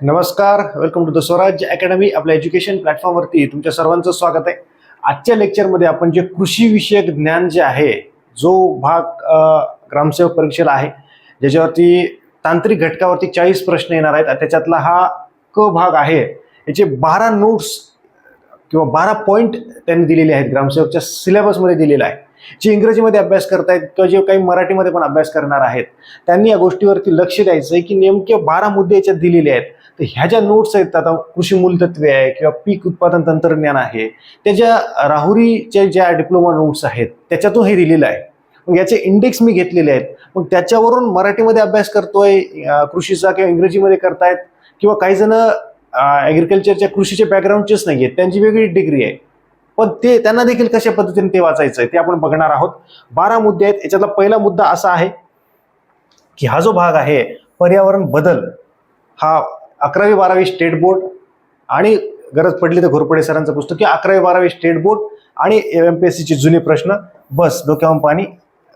नमस्कार welcome to the Swarajya academy आपल्या education प्लॅटफॉर्मवरती तुमच्या सर्वांचं स्वागत आहे. आजच्या लेक्चरमध्ये आपण जे कृषीविषयक ज्ञान जे आहे जो भाग ग्रामसेवक परीक्षेला आहे ज्याच्यावरती तांत्रिक घटकावरती चाळीस प्रश्न येणार आहेत त्याच्यातला हा क भाग आहे याचे बारा नोट्स किंवा बारा पॉईंट त्यांनी दिलेले आहेत ग्रामसेवकच्या सिलेबसमध्ये दिलेला आहे. जे इंग्रजीमध्ये अभ्यास करतायत किंवा जे काही मराठीमध्ये पण अभ्यास करणार आहेत त्यांनी या गोष्टीवरती लक्ष द्यायचं आहे की नेमके बारा मुद्दे याच्यात दिलेले आहेत. तर ह्या ज्या नोट्स आहेत आता कृषी मूलतत्वे आहे किंवा पीक उत्पादन तंत्रज्ञान आहे त्या ज्या राहुरीच्या ज्या डिप्लोमा नोट्स आहेत त्याच्यातून हे दिलेलं आहे. मग याचे इंडेक्स मी घेतलेले आहेत. मग त्याच्यावरून मराठीमध्ये अभ्यास करतोय कृषीचा किंवा इंग्रजीमध्ये करतायत किंवा काही जण ॲग्रिकल्चरच्या कृषीचे बॅकग्राऊंडचेच नाही आहेत त्यांची वेगळी डिग्री आहे. पण ते त्यांना देखील कशा पद्धतीने ते वाचायचं आहे ते आपण बघणार आहोत. बारा मुद्दे आहेत. याच्यातला पहिला मुद्दा असा आहे की हा जो भाग आहे पर्यावरण बदल हा अकरावी बारावी स्टेट बोर्ड आणि गरज पडली तर घोरपडे सरांचं पुस्तक किंवा अकरावी बारावी स्टेट बोर्ड आणि एम पी एस सीचे जुने प्रश्न बस डोक्यावर पाणी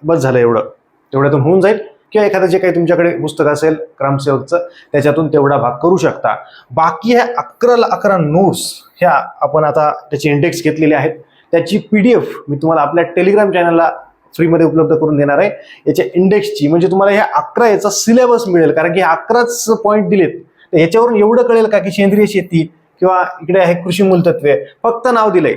बस झालं एवढं. तेवढ्यातून होऊन जाईल. किंवा एखादं जे काही तुमच्याकडे पुस्तक असेल ग्रामसेवकचं त्याच्यातून तेवढा भाग करू शकता. बाकी ह्या अकराला अकरा नोट्स ह्या आपण आता त्याचे इंडेक्स घेतलेले आहेत. त्याची पी डी एफ मी तुम्हाला आपल्या टेलिग्राम चॅनलला फ्रीमध्ये उपलब्ध करून देणार आहे. याच्या इंडेक्सची म्हणजे तुम्हाला ह्या अकरा याचा सिलेबस मिळेल. कारण की अकराच पॉईंट दिलेत. तर ह्याच्यावरून एवढं कळेल का की सेंद्रिय शेती किंवा इकडे आहे कृषी मूलतत्वे? फक्त नाव दिलंय.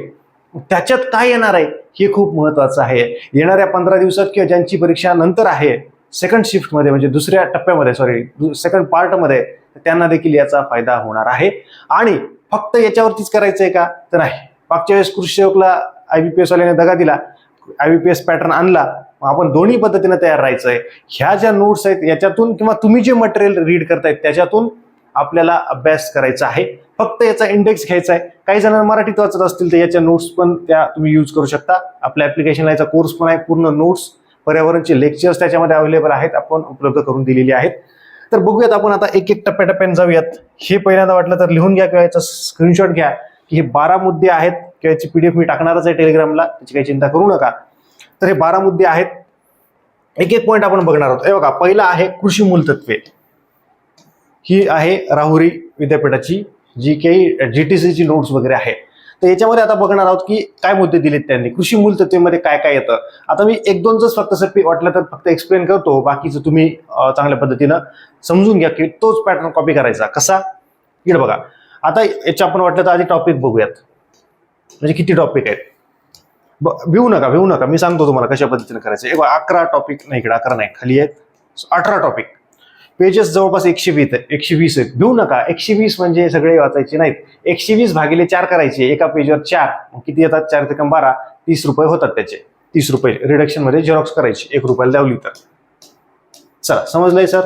त्याच्यात काय येणार आहे? हे खूप महत्वाचं आहे. येणाऱ्या पंधरा दिवसात किंवा ज्यांची परीक्षा नंतर आहे सेकंड शिफ्टमध्ये म्हणजे दुसऱ्या टप्प्यामध्ये सॉरी सेकंड पार्टमध्ये त्यांना देखील याचा फायदा होणार आहे. आणि फक्त याच्यावरतीच करायचं आहे का? तर नाही. मागच्या वेळेस कृषी सेवकला आय बी पी एस वाल्याने दगा दिला I B P S pattern आणला मग आपण दोन्ही पद्धतीने तयार राहायचं आहे ह्या ज्या नोट्स आहेत याच्यातून किंवा तुम्ही जे मटेरियल रीड करतायत त्याच्यातून आपल्याला अभ्यास करायचा आहे. फक्त याचा इंडेक्स घ्यायचा आहे. काही जणांना मराठीत वाचत असतील तर याच्या नोट्स पण त्या तुम्ही यूज करू शकता. आपल्या ऍप्लिकेशनला याचा कोर्स पण आहे. पूर्ण नोट्स पर्यावरणचे लेक्चर्स त्याच्यामध्ये अवेलेबल आहेत. आपण उपलब्ध करून दिलेली आहेत. तर बघूयात आपण आता एक एक टप्प्याटप्प्याने जाऊयात. हे पहिल्यांदा वाटलं तर लिहून घ्या किंवा याचा स्क्रीनशॉट घ्या की हे बारा मुद्दे आहेत किंवा याची पीडीएफ मी टाकणारच आहे टेलिग्रामला त्याची काही चिंता करू नका. तर हे बारा मुद्दे आहेत. एक एक पॉईंट आपण बघणार आहोत. हे बघा पहिला आहे कृषी मूलतत्वे. ही आहे राहुरी विद्यापीठाची जी काही जी टी सीची नोट्स वगैरे आहे. तर याच्यामध्ये आता बघणार आहोत की काय मुद्दे दिलेत त्यांनी कृषी मूलतत्वेमध्ये काय काय येतं. आता मी एक दोनच फक्त सर वाटलं तर फक्त एक्सप्लेन करतो बाकीचं तुम्ही चांगल्या पद्धतीनं समजून घ्या की तोच पॅटर्न कॉपी करायचा. कसा? इकडे बघा. आता याच्या आपण वाटलं तर आधी टॉपिक बघूयात. म्हणजे किती टॉपिक आहेत? ब- भिवू नका भिवू नका. मी सांगतो तुम्हाला कशा पद्धतीने करायचं. एक अकरा टॉपिक नाही इकडे अकरा नाही खाली आहेत. अठरा टॉपिक पेजेस जवळपास एकशे वीस आहे एकशे वीस आहेत घेऊ नका. एकशे वीस म्हणजे सगळे वाचायचे नाहीत. एकशे वीस भागिले चार करायचे. एका पेजवर चार. मग किती येतात? चार ते कम बारा. तीस रुपये होतात त्याचे. तीस रुपये. रिडक्शनमध्ये झेरॉक्स करायची. एक रुपयाला द्यावली तर. चला समजलंय सर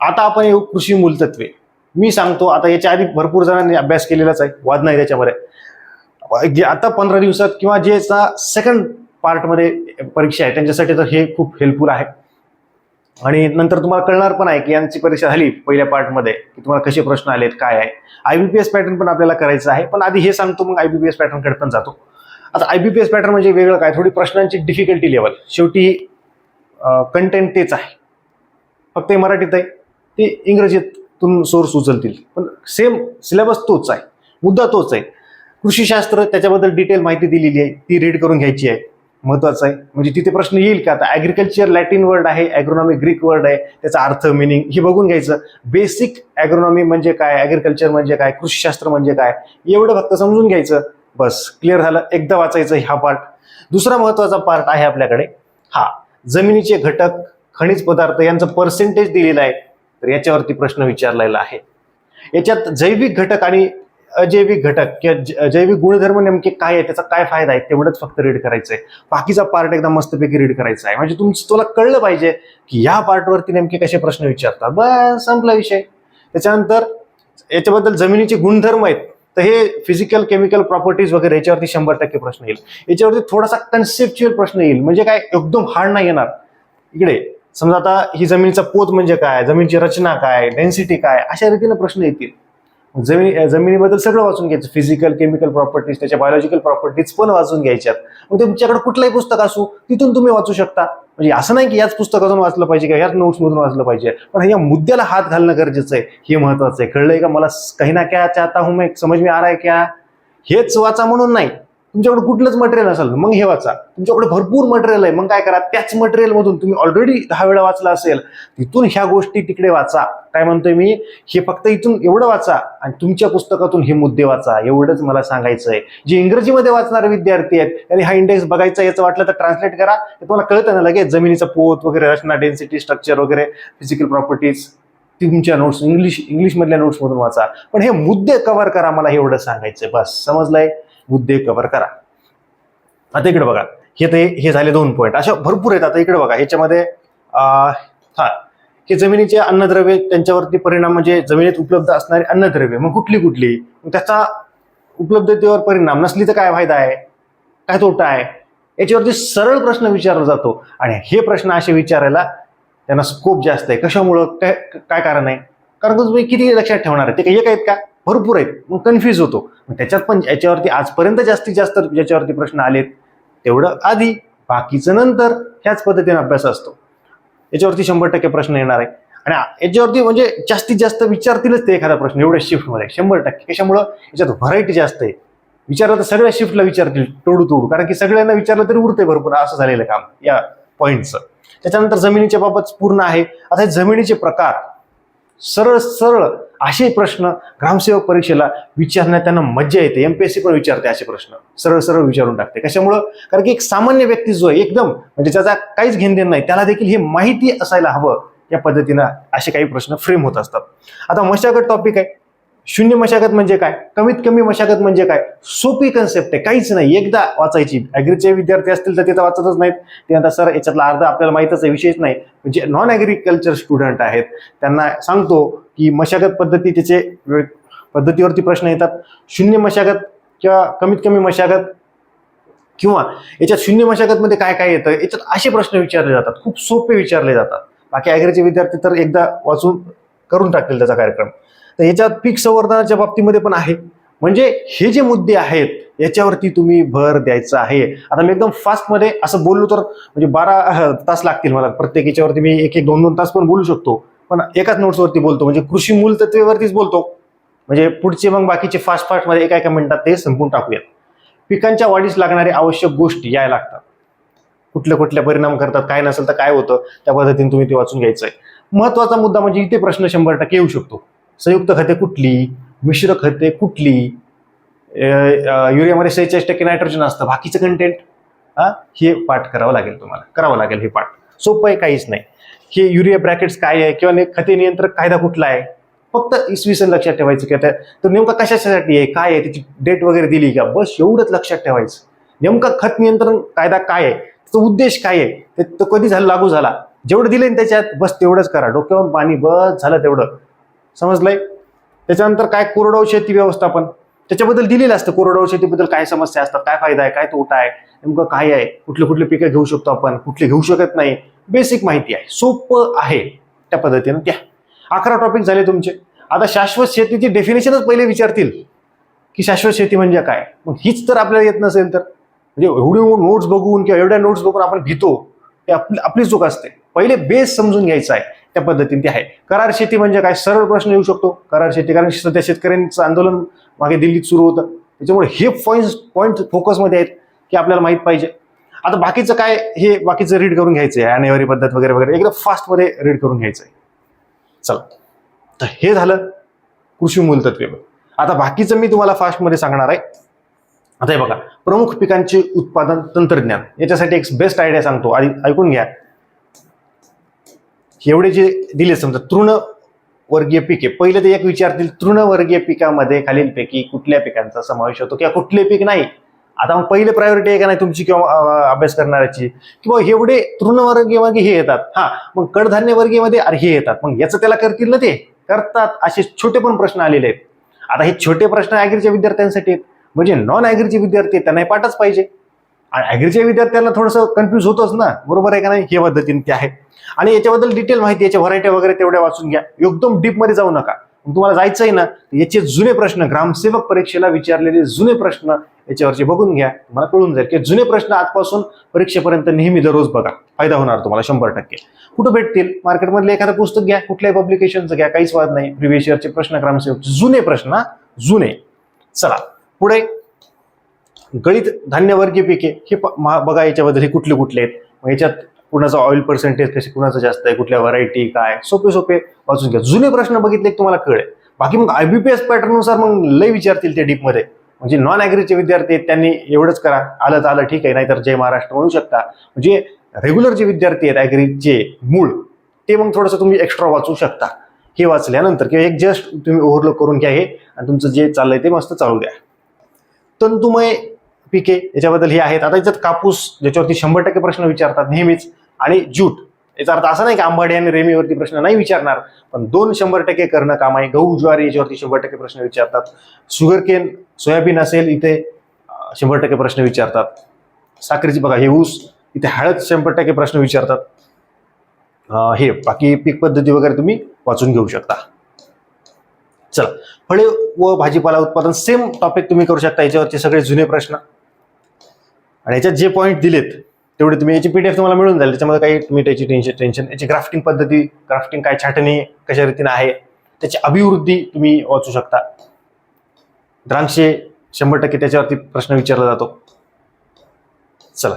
आता आपण येऊ कृषी मूलतत्वे. मी सांगतो आता याच्या आधी भरपूर जणांनी अभ्यास केलेलाच आहे. वाद नाही त्याच्यामध्ये. जे आता पंधरा दिवसात किंवा जे सेकंड पार्टमध्ये परीक्षा आहे त्यांच्यासाठी तर हे खूप हेल्पफुल आहे. आणि नंतर तुम्हाला कळणार पण आहे की यांची परीक्षा झाली पहिल्या पार्टमध्ये की तुम्हाला कसे प्रश्न आलेत काय आहे. आयबीपीएस पॅटर्न पण आपल्याला करायचं आहे पण आधी हे सांगतो मग आयबीपीएस पॅटर्नकडे पण जातो. आता आयबीपीएस पॅटर्न म्हणजे वेगळं काय थोडी प्रश्नांची डिफिकल्टी लेवल शेवटी कंटेंट तेच आहे. फक्त हे मराठीत आहे. ते इंग्रजीतून सोर्स उचलतील. पण सेम सिलेबस तोच आहे. मुद्दा तोच आहे. कृषीशास्त्र त्याच्याबद्दल डिटेल माहिती दिलेली आहे. ती रीड करून घ्यायची आहे. महत्वाचं आहे. म्हणजे तिथे प्रश्न येईल का? आता ॲग्रिकल्चर लॅटिन वर्ड आहे ॲग्रोनॉमी ग्रीक वर्ड आहे त्याचा अर्थ मिनिंग हे बघून घ्यायचं. बेसिक ॲग्रोनॉमी म्हणजे काय? ॲग्रिकल्चर म्हणजे काय? कृषीशास्त्र म्हणजे काय? एवढं फक्त समजून घ्यायचं. बस क्लिअर झालं? एकदा वाचायचं हा पार्ट दुसरा महत्त्वाचा पार्ट आहे आपल्याकडे. हा जमिनीचे घटक खनिज पदार्थ यांचं पर्सेंटेज दिलेलं आहे. तर याच्यावरती प्रश्न विचारलेला आहे. याच्यात जैविक घटक आणि अजैविक घटक किंवा अजैविक जैविक गुणधर्म नेमके काय आहे त्याचा काय फायदा आहे तेवढंच फक्त रीड करायचं आहे बाकीचा पार्ट एकदम मस्तपैकी रीड करायचा आहे. म्हणजे तुमचं तुला कळलं पाहिजे की या पार्टवरती नेमके कसे प्रश्न विचारतात. बस संपला विषय. त्याच्यानंतर याच्याबद्दल जमिनीचे गुणधर्म आहेत तर हे फिजिकल केमिकल प्रॉपर्टीज वगैरे याच्यावरती शंभर टक्के प्रश्न येईल. याच्यावरती थोडासा कन्सेप्च्युअल प्रश्न येईल. म्हणजे काय एकदम हार्ड नाही येणार. इकडे समजा आता ही जमिनीचा पोत म्हणजे काय जमिनीची रचना काय डेन्सिटी काय अशा रीतीने प्रश्न येतील. जमिनी जमिनीबद्दल सगळं वाचून घ्यायचं. फिजिकल केमिकल प्रॉपर्टीज त्याच्या बायोलॉजिकल प्रॉपर्टीज पण वाचून घ्यायच्यात. मग तुमच्याकडे कुठलंही पुस्तक असू तिथून तुम्ही वाचू शकता. म्हणजे असं नाही की याच पुस्तकातून वाचलं पाहिजे किंवा याच नोट्समधून वाचलं पाहिजे. पण या मुद्द्याला हात घालणं गरजेचं आहे. हे महत्वाचं आहे. कळलंय का? मला काही ना क्या चाहता हूं मैं. समज मी आ रहा है क्या? हेच वाचा म्हणून नाही. तुमच्याकडे कुठलंच मटेरियल असेल मग हे वाचा. तुमच्याकडे भरपूर मटेरियल आहे. मग काय करा? त्याच मटेरियल मधून तुम्ही ऑलरेडी दहा वेळा वाचला असेल तिथून ह्या गोष्टी तिकडे वाचा. काय म्हणतोय मी? हे फक्त इथून एवढं वाचा आणि तुमच्या पुस्तकातून हे मुद्दे वाचा. एवढंच मला सांगायचं आहे जे इंग्रजीमध्ये वाचणारे विद्यार्थी आहेत त्यांनी हा इंडेक्स बघायचा याचं वाटलं तर ट्रान्सलेट करा. तुम्हाला कळतं ना लगेच. जमिनीचा पोत वगैरे रचना डेन्सिटी स्ट्रक्चर वगैरे फिजिकल प्रॉपर्टीज तुमच्या नोट्स इंग्लिश इंग्लिशमधल्या नोट्समधून वाचा. पण हे मुद्दे कव्हर करा मला एवढं सांगायचं बस. समजलंय? मुद्दे कव्हर करा. आता इकडे बघा. हे ते हे झाले दोन पॉईंट अशा भरपूर आहेत. आता इकडे बघा. ह्याच्यामध्ये हा. हे जमिनीचे अन्नद्रव्य त्यांच्यावरती परिणाम म्हणजे जमिनीत उपलब्ध असणारी अन्नद्रव्य मग कुठली कुठली? मग त्याचा उपलब्धतेवर परिणाम नसली तर काय फायदा आहे? काय तोटा आहे? याच्यावरती सरळ प्रश्न विचारला जातो. आणि हे प्रश्न असे विचारायला त्यांना स्कोप जास्त आहे. कशामुळं? काय काय कारण आहे? कारण तुम्ही किती लक्षात ठेवणार आहे? ते काही एक आहेत का? भरपूर आहेत. मग कन्फ्यूज होतो. मग त्याच्यात पण याच्यावरती आजपर्यंत जास्तीत जास्त ज्याच्यावरती प्रश्न आलेत तेवढं आधी बाकीचं नंतर ह्याच पद्धतीने अभ्यास असतो. याच्यावरती शंभर टक्के प्रश्न येणार आहे. आणि याच्यावरती म्हणजे जास्तीत जास्त विचारतीलच ते एखादा प्रश्न एवढ्या शिफ्टमध्ये शंभर टक्के. त्याच्यामुळं याच्यात व्हरायटी जास्त आहे. विचारलं तर सगळ्या शिफ्टला विचारतील तोडू तोडू कारण की सगळ्यांना विचारलं तरी उरते भरपूर. असं झालेलं काम या पॉईंटचं त्याच्यानंतर जमिनीच्या बाबत पूर्ण आहे. आता हे जमिनीचे प्रकार सरळ सरळ असे प्रश्न ग्रामसेवक परीक्षेला विचारण्यात त्यांना मज्जा येते. एमपीएससी पण विचारते असे प्रश्न. सरळ सरळ विचारून टाकते. कशामुळं? कारण की एक सामान्य व्यक्ती जो आहे एकदम म्हणजे ज्याचा काहीच घेणदेण नाही. त्याला देखील हे माहिती असायला हवं या पद्धतीनं असे काही प्रश्न फ्रेम होत असतात. आता मशागत टॉपिक आहे. शून्य मशागत म्हणजे काय? कमीत कमी मशागत म्हणजे काय? सोपी कन्सेप्ट आहे. काहीच नाही. एकदा वाचायची. ॲग्रीचे विद्यार्थी असतील तर तिथं वाचतच नाहीत. ते आता सर याच्यातला अर्ध आपल्याला माहीतच आहे. विषयच नाही. म्हणजे नॉन ॲग्रिकल्चर स्टुडंट आहेत त्यांना सांगतो की मशागत पद्धती त्याचे पद्धतीवरती प्रश्न येतात. शून्य मशागत किंवा कमीत कमी मशागत किंवा याच्यात शून्य मशागतमध्ये काय काय येतं? याच्यात असे प्रश्न विचारले जातात. खूप सोपे विचारले जातात. बाकी ॲग्रीचे विद्यार्थी तर एकदा वाचून करून टाकतील त्याचा कार्यक्रम. तर याच्यात पीक संवर्धनाच्या बाबतीमध्ये पण आहे. म्हणजे हे जे मुद्दे आहेत याच्यावरती तुम्ही भर द्यायचा आहे. आता मी एकदम फास्टमध्ये असं बोललो तर म्हणजे बारा तास लागतील मला. प्रत्येक याच्यावरती मी एक एक दोन दोन तास पण बोलू शकतो. पण एकाच नोट्सवरती बोलतो. म्हणजे कृषी मूलतत्वेवरतीच बोलतो. म्हणजे पुढचे मग बाकीचे फास्ट फास्टमध्ये एका एका मिनिटात ते संपून टाकूयात. पिकांच्या वाढीस लागणारे आवश्यक गोष्टी याय लागतात. कुठल्या कुठल्या परिणाम करतात काय नसेल तर काय होतं त्या पद्धतीने तुम्ही ते वाचून घ्यायचं आहे महत्त्वाचा मुद्दा म्हणजे इथे प्रश्न शंभर टक्के येऊ शकतो. संयुक्त खते कुठली? मिश्र खते कुठली? युरियामध्ये सेहेचाळीस टक्के नायट्रोजन असतं. बाकीचं कंटेंट हा हे पाठ करावं लागेल तुम्हाला. करावं लागेल हे पाठ. सोपं आहे काहीच नाही. हे युरिया ब्रॅकेट्स काय आहे? किंवा खते नियंत्रक कायदा कुठला आहे? फक्त इसवी सन लक्षात ठेवायचं की आता तर नेमका कशासाठी आहे? काय आहे? त्याची डेट वगैरे दिली का? बस एवढंच लक्षात ठेवायचं. नेमका खत नियंत्रण कायदा काय आहे? त्याचा उद्देश काय आहे? ते तो कधी झाला? लागू झाला. जेवढं दिलं त्याच्यात बस तेवढंच करा. डोक्यावर पाणी बस झालं तेवढं. समजलंय? त्याच्यानंतर काय कोरडवाहू शेती व्यवस्थापन? त्याच्याबद्दल दिलेलं असतं कोरडवाहू शेतीबद्दल काय समस्या असतात? काय फायदा आहे? काय तोटा आहे? नेमकं काय आहे? कुठले कुठले पिकं घेऊ शकतो आपण? कुठले घेऊ शकत नाही? बेसिक माहिती आहे. सोपं आहे. त्या पद्धतीनं त्या अकरा टॉपिक झाले तुमचे. आता शाश्वत शेतीची डेफिनेशनच पहिले विचारतील. की शाश्वत शेती म्हणजे काय? मग हीच तर आपल्याला येत नसेल तर. म्हणजे एवढे नोट्स बघून किंवा एवढ्या नोट्स बघून आपण भीतो. ते आपली आपली चूक असते. पहिले बेस समजून घ्यायचा आहे. त्या पद्धतीने ते आहे. करार शेती म्हणजे काय? सरळ प्रश्न येऊ शकतो. करार शेती कारण सध्या शेतकऱ्यांचं आंदोलन मागे दिल्लीत सुरू होतं. त्याच्यामुळे हे पॉईंट पॉईंट फोकसमध्ये आहेत की आपल्याला माहीत पाहिजे. आता बाकीचं काय हे बाकीचं रीड करून घ्यायचं आहे आणेवारी पद्धत वगैरे वगैरे. एकदम फास्टमध्ये रीड करून घ्यायचं आहे चला. तर हे झालं कृषी मूलतत्वे. आता बाकीचं मी तुम्हाला फास्टमध्ये सांगणार आहे. आता हे बघा. प्रमुख पिकांचे उत्पादन तंत्रज्ञान. याच्यासाठी एक बेस्ट आयडिया सांगतो. आधी ऐकून घ्या. एवढे जे दिले समजा तृण वर्गीय पिके पहिले ते एक विचारतील तृणवर्गीय पिकामध्ये खालीलपैकी कुठल्या पिकांचा समावेश होतो किंवा कुठले पीक नाही? आता मग पहिले प्रायोरिटी आहे का नाही तुमची किंवा अभ्यास करणाऱ्याची? किंवा एवढे तृणवर्गीय वर्गीय हे येतात हा मग कडधान्य वर्गीयमध्ये अरे हे येतात मग याचं त्याला करतील ना ते? करतात असे छोटे पण प्रश्न आलेले आहेत. आता हे छोटे प्रश्न ॲग्रीच्या विद्यार्थ्यांसाठी आहेत. म्हणजे नॉन ॲग्रीचे विद्यार्थी त्यांना हे पाठच पाहिजे. ॲग्रीच्या विद्यार्थ्यांना थोडंसं कन्फ्यूज होतच ना. बरोबर आहे का नाही? हे पद्धतीने ते आहे. आणि याच्याबद्दल डिटेल माहिती याच्या व्हरायटी वगैरे तेवढ्या वाचून घ्या. एकदम डीपमध्ये जाऊ नका. मग तुम्हाला जायचंही ना याचे जुने प्रश्न ग्रामसेवक परीक्षेला विचारलेले जुने प्रश्न याच्यावरचे बघून घ्या. तुम्हाला कळून जाईल की जुने प्रश्न आजपासून परीक्षेपर्यंत नेहमी दररोज बघा. फायदा होणार तुम्हाला शंभर टक्के. कुठं भेटतील? मार्केटमधले एखादं पुस्तक घ्या कुठल्याही पब्लिकेशनचं घ्या काहीच वाद नाही. प्रिव्हियस इयरचे प्रश्न ग्रामसेवक जुने प्रश्न जुने. चला पुढे. गळीत धान्यवर्गीय पिके हे प- मा- बघा याच्याबद्दल हे कुठले कुठले आहेत? मग याच्यात कुणाचं ऑइल पर्सेंटेज कसे कुणाचं जास्त आहे कुठल्या व्हरायटी काय? सोपे सोपे वाचून घ्या. जुने प्रश्न बघितले की तुम्हाला कळेल. बाकी मग आयबीपीएस पॅटर्ननुसार मग लय विचारतील ते डीपमध्ये म्हणजे नॉन ॲग्रीचे विद्यार्थी आहेत त्यांनी एवढंच करा. आलं तर आलं ठीक आहे. नाहीतर जय महाराष्ट्र म्हणू शकता. म्हणजे रेग्युलर जे विद्यार्थी आहेत ॲग्रीचे मूळ ते मग थोडंसं तुम्ही एक्स्ट्रा वाचू शकता. हे वाचल्यानंतर किंवा एक जस्ट तुम्ही ओव्हरलोक करून घ्या हे. आणि तुमचं जे चाललंय ते मस्त चालू द्या. तंतुमय पिके याच्याबद्दल हे आहेत. आता याच्यात कापूस ज्याच्यावरती शंभर टक्के प्रश्न विचारतात नेहमीच आणि ज्यूट. याचा अर्थ असा नाही की आंबाडे आणि रेमीवरती प्रश्न नाही विचारणार पण दोन शंभर टक्के करणं काम आहे. गहू ज्वारी याच्यावरती शंभर टक्के प्रश्न विचारतात. शुगरकेन सोयाबीन असेल इथे शंभर टक्के प्रश्न विचारतात. साखरेची बघा हे ऊस इथे हळद शंभर टक्के प्रश्न विचारतात. हे बाकी पीक पद्धती वगैरे तुम्ही वाचून घेऊ शकता. चला फळे व भाजीपाला उत्पादन सेम टॉपिक तुम्ही करू शकता. याच्यावरचे सगळे जुने प्रश्न. आणि याच्यात जे पॉईंट दिलेत तेवढे तुम्ही याची पीडीएफ तुम्हाला मिळून जाईल. त्याच्यामध्ये काही तुम्ही त्याची टेन्शन टेन्शन याची ग्राफ्टिंग पद्धती ग्राफ्टिंग काय छाटणी कशा रीतीने आहे त्याची अभिवृद्धी तुम्ही वाचू शकता. द्रांक्षे शंभर टक्के त्याच्यावरती प्रश्न विचारला जातो. चला.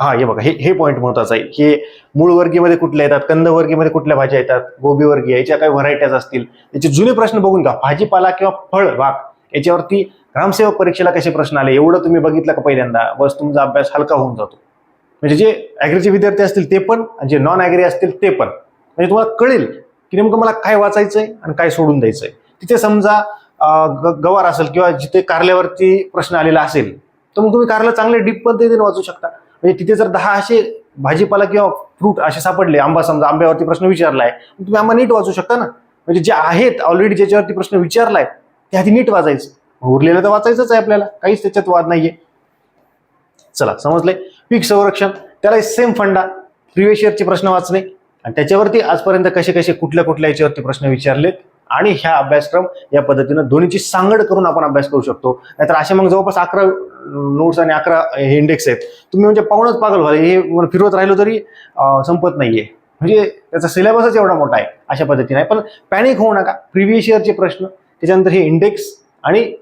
हा हे बघा हे हे पॉईंट महत्त्वाचा आहे. हे मूळ वर्गीमध्ये कुठल्या येतात? कंदवर्गीमध्ये कुठल्या भाज्या येतात? गोबी वर्गीय याच्या काही व्हरायटीज असतील. याचे जुने प्रश्न बघून घ्या. भाजीपाला किंवा फळ भाग याच्यावरती ग्रामसेवक परीक्षेला कसे प्रश्न आले एवढं तुम्ही बघितलं का पहिल्यांदा? बस तुमचा अभ्यास हलका होऊन जातो. म्हणजे जे ॲग्रीचे विद्यार्थी असतील ते पण आणि जे नॉन ॲग्री असतील ते पण. म्हणजे तुम्हाला कळेल की नेमकं मला काय वाचायचंय आणि काय सोडून द्यायचंय. तिथे समजा ग- गवार असेल किंवा जिथे कारल्यावरती प्रश्न आलेला असेल तर मग तुम्ही कारला चांगले डीप पद्धतीने वाचू शकता. म्हणजे तिथे जर दहा असे भाजीपाला किंवा फ्रूट असे सापडले आंबा समजा आंब्यावरती प्रश्न विचारलाय तुम्ही आंबा नीट वाचू शकता ना. म्हणजे जे आहेत ऑलरेडी ज्याच्यावरती प्रश्न विचारलाय ते आधी नीट वाचायचं. उरलेलं तर वाचायचंच आहे आपल्याला. काहीच त्याच्यात वाद नाहीये. चला समजले पीक संरक्षण त्याला सेम फंडा. प्रिव्हियस इयरचे प्रश्न वाचणे आणि त्याच्यावरती आजपर्यंत कसे कसे कुठल्या कुठल्या याच्यावरती प्रश्न विचारलेत? आणि ह्या अभ्यासक्रम या पद्धतीनं दोन्हीची सांगड करून आपण अभ्यास करू शकतो. नाहीतर असे मग जवळपास अकरा नोट्स आणि अकरा हे इंडेक्स आहेत. तुम्ही म्हणजे पाहूनच पागल व्हाल. हे फिरवत राहिलो तरी संपत नाहीये. म्हणजे त्याचा सिलेबसच एवढा मोठा आहे अशा पद्धतीने. पण पॅनिक होऊ नका. प्रिव्हियस इयरचे प्रश्न त्याच्यानंतर हे इंडेक्स आणि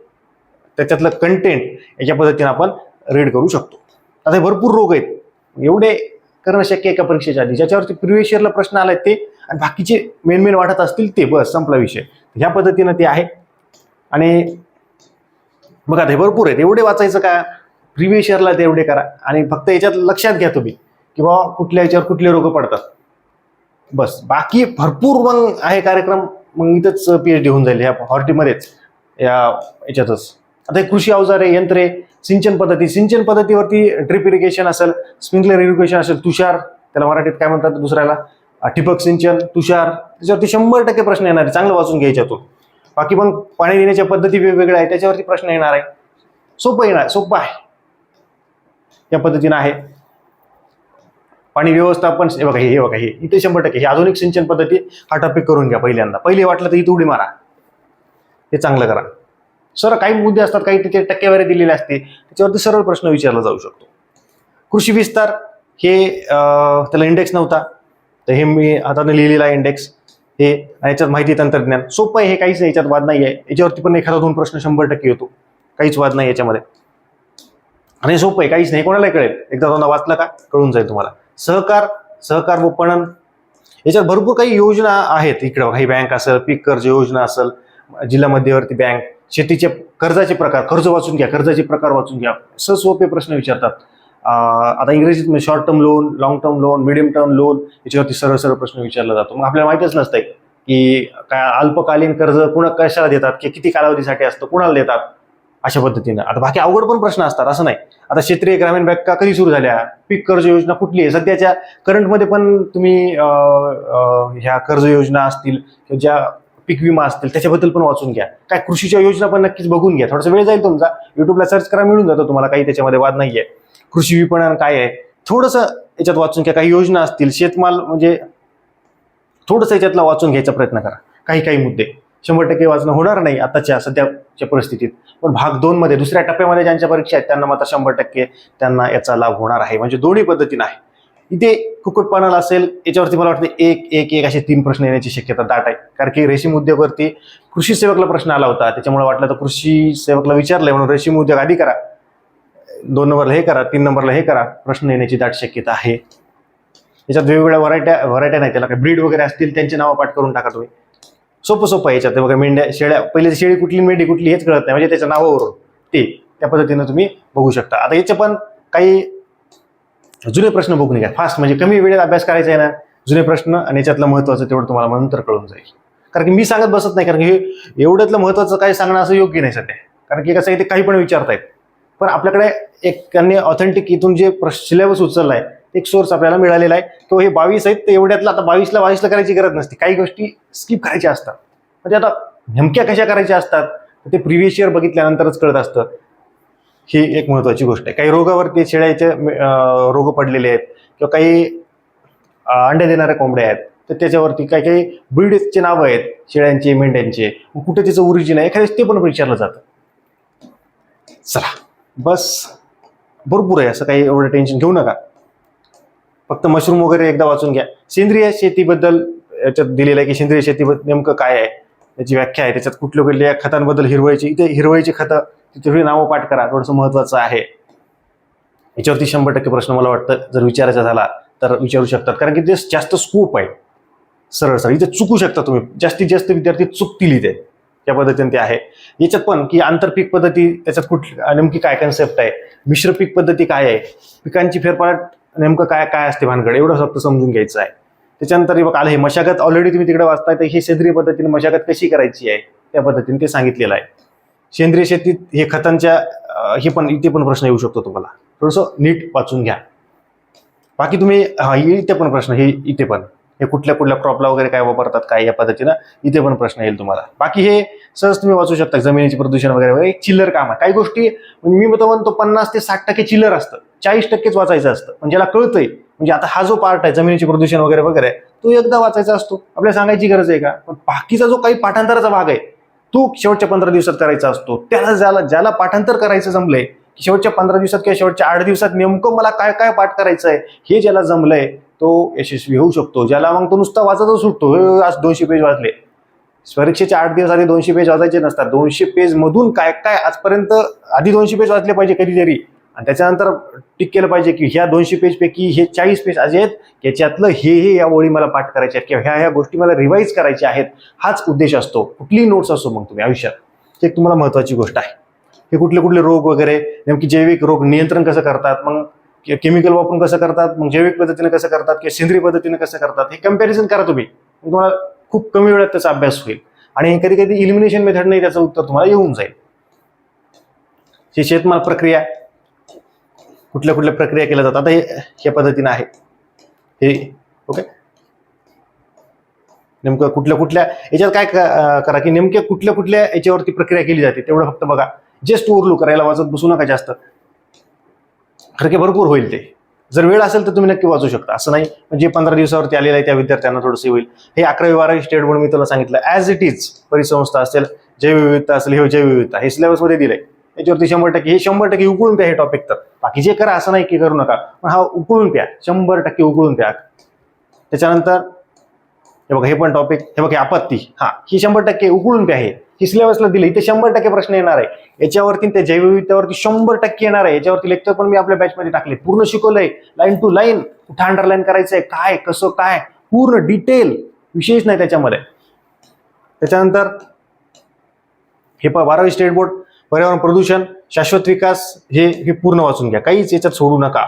त्याच्यातलं कंटेंट याच्या पद्धतीने आपण रीड करू शकतो. आता हे भरपूर रोग आहेत. एवढे करणं शक्य आहे एका परीक्षेच्या आधी? ज्याच्यावरती प्रिव्हियस इयरला प्रश्न आलाय ते आणि बाकीचे मेन मेन वाटत असतील ते बस संपला विषय. ह्या पद्धतीनं ते आहे. आणि बघा ते भरपूर आहेत. एवढे वाचायचं का? प्रिव्हियस इयरला ते एवढे करा. आणि फक्त याच्यात लक्षात घ्या तुम्ही की बाबा कुठल्या याच्यावर कुठले रोग पडतात. बस. बाकी भरपूर मग आहे कार्यक्रम. मग इथंच पी एच डी होऊन जाईल ह्या हॉर्टीमध्येच या याच्यातच. आता कृषी अवजारे यंत्रे सिंचन पद्धती सिंचन पद्धतीवरती ड्रिप इरिगेशन असेल स्प्रिंकलर इरिगेशन असेल तुषार त्याला मराठीत काय म्हणतात दुसऱ्याला? ठिबक सिंचन तुषार त्याच्यावरती शंभर टक्के प्रश्न येणार आहे चांगलं वाचून घ्यायच्यातून बाकी मग पाणी देण्याच्या पद्धती वेगवेगळ्या आहेत त्याच्यावरती प्रश्न येणार आहे. सोपं येणार सोपं आहे. या पद्धतीनं आहे. पाणी व्यवस्थापन हे बघा हे हे बघा हे. इथे शंभर टक्के हे आधुनिक सिंचन पद्धती हा टॉपिक करून घ्या पहिल्यांदा. पहिले वाटलं तर इथे उडी मारा. हे चांगलं करा. सर काही मुद्दे असतात काही तिथे टक्केवारी दिलेली असते त्याच्यावरती सरळ प्रश्न विचारला जाऊ शकतो. कृषी विस्तार हे त्याला इंडेक्स नव्हता. तर हे मी हाताने लिहिलेला आहे इंडेक्स हे याच्यात माहिती तंत्रज्ञान. सोपं आहे हे काहीच याच्यात वाद नाही आहे. याच्यावरती पण एखादा दोन प्रश्न शंभर टक्के येतो. काहीच वाद नाही याच्यामध्ये. आणि सोपं आहे काहीच नाही कोणाला कळेल. एकदा दोनदा वाचलं का कळून जाईल तुम्हाला. सहकार सहकार व पणन. याच्यात भरपूर काही योजना आहेत इकडं. काही बँक असेल पीक कर्ज योजना असेल जिल्हा मध्यवर्ती बँक शेतीचे कर्जाचे प्रकार कर्ज वाचून घ्या कर्जाचे प्रकार वाचून घ्या. सहसोपे प्रश्न विचारतात. आता इंग्रजीत short term loan long term loan medium term loan याच्यावरती सरळ सरळ प्रश्न विचारला जातो. मग आपल्याला माहितच नसतंय की काय अल्पकालीन कर्ज कुणा कशाला देतात? की किती कालावधीसाठी असतं? कुणाला देतात? अशा पद्धतीनं. आता बाकी अवघड पण प्रश्न असतात असं नाही. आता क्षेत्रीय ग्रामीण बँका कधी सुरू झाल्या? पीक कर्ज योजना कुठली आहे? सध्याच्या करंटमध्ये पण तुम्ही ह्या कर्ज योजना असतील ज्या पीक विमा असतील त्याच्याबद्दल पण वाचून घ्या. काय कृषीच्या योजना पण नक्कीच बघून घ्या. थोडासा वेळ जाईल तुमचा. युट्यूबला सर्च करा मिळून जातो तुम्हाला. काही त्याच्यामध्ये वाद नाहीये. कृषी विपणन काय आहे? थोडंसं याच्यात वाचून घ्या. काही योजना असतील शेतमाल म्हणजे थोडंसं याच्यातला वाचून घ्यायचा प्रयत्न करा. काही काही मुद्दे. शंभर टक्के वाचणं होणार नाही आताच्या सध्याच्या परिस्थितीत. पण भाग दोन मध्ये दुसऱ्या टप्प्यामध्ये ज्यांच्या परीक्षा आहेत त्यांना मात्र शंभर टक्के त्यांना याचा लाभ होणार आहे. म्हणजे दोन्ही पद्धतीने आहे. इथे कुक्कुटपानाला असेल याच्यावरती मला वाटतं एक एक एक असे तीन प्रश्न येण्याची शक्यता दाट आहे. कारण की रेशीम उद्योगावरती कृषी सेवकला प्रश्न आला होता. त्याच्यामुळे वाटलं तर कृषी सेवकला विचारलंय म्हणून रेशीम उद्योग आधी करा. दोन नंबरला हे करा तीन नंबरला हे करा. प्रश्न येण्याची दाट शक्यता आहे. याच्यात वेगवेगळ्या व्हरायट्या व्हरायट्या नाही त्याला काही ब्रीड वगैरे असतील त्यांचे नावं पाठ करून टाका तुम्ही. सोपं सोपं आहे याच्यात बघा मेंढ्या शेळ्या पहिले शेळी कुठली मेंढी कुठली हेच कळत नाही. म्हणजे त्याच्या नावावरून. ते त्या पद्धतीनं तुम्ही बघू शकता. आता याचे पण काही जुने प्रश्न बघून घ्या. फास्ट म्हणजे कमी वेळेत अभ्यास करायचा आहे ना जुने प्रश्न आणि याच्यातलं महत्त्वाचं तेवढं तुम्हाला नंतर कळून जाईल. कारण की मी सांगत बसत नाही कारण की एवढ्यातलं महत्त्वाचं काय सांगणं असं योग्य नाही सध्या. कारण की कसं आहे ते काही पण विचारतायत. पण आपल्याकडे एक त्यांनी ऑथेंटिक इथून जे सिलेबस उचलला आहे एक सोर्स आपल्याला मिळालेला आहे. तो हे बावीस आहेत तर एवढ्यातलं आता बावीसला बावीसला करायची गरज नसते. काही गोष्टी स्किप करायच्या असतात. म्हणजे आता नेमक्या कशा करायच्या असतात? ते प्रिव्हियस इयर बघितल्यानंतरच कळत असतं. ही एक महत्वाची गोष्ट आहे. काही रोगावरती शेळ्याचे रोग पडलेले आहेत किंवा काही अंड्या अंडे देणाऱ्या कोंबड्या आहेत. तर त्याच्यावरती काही काही ब्रीडचे नावं आहेत शेळ्यांचे मेंढ्यांचे. कुठे त्याचं ओरिजिन आहे एखाद्या ते पण विचारलं जातं. चला. बस. भरपूर आहे असं काही एवढं टेन्शन घेऊ नका. फक्त मशरूम वगैरे एकदा वाचून घ्या. सेंद्रिय शेतीबद्दल याच्यात दिलेलं आहे की सेंद्रिय शेतीबद्दल नेमकं काय आहे? त्याची व्याख्या आहे. त्याच्यात कुठल्या कुठल्या खतांबद्दल हिरवायची इथे हिरवायची खतं तिथे नावं पाठ करा. थोडंसं महत्वाचं आहे. याच्यावरती शंभर टक्के प्रश्न मला वाटतं जर विचारायचा झाला तर विचारू शकतात. कारण की ते जास्त स्कोप आहे. सरळ सरळ. इथे चुकू शकता तुम्ही. जास्तीत जास्त विद्यार्थी चुकतील इथे. त्या पद्धतीने ते आहे. याच्यात पण की आंतरपीक पद्धती त्याच्यात कुठ नेमकी काय कन्सेप्ट आहे? मिश्र पीक पद्धती काय आहे? पिकांची फेरफार नेमकं काय काय असते भानगड? एवढं फक्त समजून घ्यायचं आहे. त्याच्यानंतर बघ आलं हे मशागत ऑलरेडी तुम्ही तिकडे वाचताय तर हे सेंद्रिय पद्धतीने मशागत कशी करायची आहे त्या पद्धतीने ते सांगितलेलं आहे. सेंद्रिय शेतीत हे खतांच्या हे पण इथे पण प्रश्न येऊ शकतो तुम्हाला. थोडंसं नीट वाचून घ्या. बाकी तुम्ही हा इथे पण प्रश्न हे इथे पण. हे कुठल्या कुठल्या क्रॉपला वगैरे काय वापरतात काय या पद्धतीनं इथे पण प्रश्न येईल तुम्हाला. बाकी हे सहज तुम्ही वाचू शकता जमिनीचे प्रदूषण वगैरे वगैरे चिल्लर काम आहे. काही गोष्टी म्हणजे मी तर म्हणतो पन्नास ते साठ टक्के चिल्लर असतं. चाळीस टक्केच वाचायचं असतं. म्हणजे ज्याला कळतंय. म्हणजे आता हा जो पार्ट आहे जमिनीचे प्रदूषण वगैरे वगैरे तो एकदा वाचायचा असतो. आपल्याला सांगायची गरज आहे का? पण बाकीचा जो काही पाठांतराचा भाग आहे तो शेवटच्या पंधरा दिवसात करायचा असतो. त्याला ज्याला ज्याला पाठांतर करायचं जमलंय की शेवटच्या पंधरा दिवसात किंवा शेवटच्या आठ दिवसात नेमकं मला काय काय पाठ करायचं आहे हे ज्याला जमलंय तो यशस्वी होऊ शकतो. ज्याला मग तो नुसता वाचतच सुटतो. "हे, आज दोनशे पेज वाचले. परीक्षेचे आठ दिवस आधी दोनशे पेज वाचायचे नसतात. दोनशे पेज मधून काय काय आजपर्यंत आधी दोनशे पेज वाचले पाहिजे कधीतरी. आणि त्याच्यानंतर टिक केलं पाहिजे की ह्या दोनशे पेजपैकी हे चाळीस पेज असे आहेत याच्यातलं हे हे या ओळी मला पाठ करायचे आहेत किंवा ह्या ह्या गोष्टी मला रिवाईज करायच्या आहेत हाच उद्देश असतो. कुठलीही नोट्स असो मग तुम्ही आयुष्यात. ते एक तुम्हाला महत्त्वाची गोष्ट आहे. हे कुठले कुठले रोग वगैरे नेमकी जैविक रोग नियंत्रण कसं करतात मग केमिकल वापरून कसं करतात मग जैविक पद्धतीने कसं करतात किंवा सेंद्रिय पद्धतीने कसं करतात हे कंपॅरिझन करा तुम्ही. तुम्हाला खूप कमी वेळात त्याचा अभ्यास होईल. आणि कधी कधी इलिमिनेशन मेथडने त्याचं उत्तर तुम्हाला येऊन जाईल. ही शेतमाल प्रक्रिया. कुठल्या कुठल्या प्रक्रिया केल्या जातात. आता हे ह्या पद्धतीनं आहे. हे ओके. नेमकं कुठल्या कुठल्या याच्यात काय करा की नेमक्या कुठल्या कुठल्या याच्यावरती प्रक्रिया केली जाते तेवढं फक्त बघा. जस्ट ओरलू करायला वाचत बसू नका जास्त. खरं की भरपूर होईल ते. जर वेळ असेल तर तुम्ही नक्की वाचू शकता. असं नाही म्हणजे पंधरा दिवसावरती आलेलं आहे त्या विद्यार्थ्यांना थोडंसं होईल. हे अकरावी बारावी स्टेट बोर्ड मी तुला सांगितलं. ॲज इट इज परिसंस्था असेल जैवविविधता असेल हे जैवविविधता हे सिलेबसमध्ये दिलंय. याच्यावरती शंभर टक्के हे शंभर टक्के उकळून प्या हे टॉपिक तर. बाकी जे करा असं नाही की करू नका. पण हा उकळून प्या. शंभर टक्के उकळून प्या. त्याच्यानंतर हे बघा हे पण टॉपिक हे बघा आपत्ती. हा ही शंभर टक्के उकळून प्या हे. ही सिलेबसला दिली इथे शंभर टक्के प्रश्न येणार आहे. याच्यावरती त्या जैवविविधतेवरती शंभर टक्के येणार आहे. याच्यावरती लेक्चर पण मी आपल्या बॅचमध्ये टाकले. पूर्ण शिकवलंय. लाईन टू लाईन कुठं अंडरलाईन करायचंय काय कसं काय पूर्ण डिटेल विशेष नाही त्याच्यामध्ये. त्याच्यानंतर हे पण बारावी स्टेट बोर्ड पर्यावरण प्रदूषण शाश्वत विकास हे हे पूर्ण वाचून घ्या. काहीच याच्यात सोडू नका.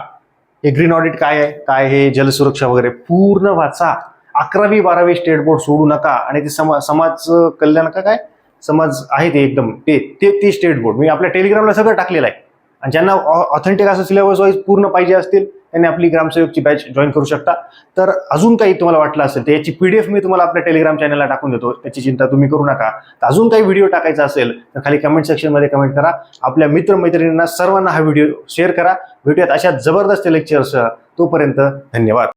हे ग्रीन ऑडिट काय आहे? काय हे जलसुरक्षा वगैरे? पूर्ण वाचा. अकरावी बारावी स्टेट बोर्ड सोडू नका. आणि ते समा समाज कल्याण का काय? समाज आहे ते एकदम. ते ते ते स्टेट बोर्ड मी आपल्या टेलिग्रामला सगळं टाकलेलं आहे. आणि ज्यांना ऑथेंटिक असं सिलेबस वाईज पूर्ण पाहिजे असतील त्यांनी आपली ग्रामसेवकची बॅच जॉईन करू शकता. तर अजून काही तुम्हाला वाटलं असेल तर याची पीडीएफ मी तुम्हाला आपल्या टेलिग्राम चॅनलला टाकून देतो. त्याची चिंता तुम्ही करू नका. तर अजून काही व्हिडिओ टाकायचा असेल तर खाली कमेंट सेक्शनमध्ये कमेंट करा. आपल्या मित्रमैत्रिणींना सर्वांना हा व्हिडिओ शेअर करा. भेटूयात अशा जबरदस्त लेक्चर्स तोपर्यंत धन्यवाद.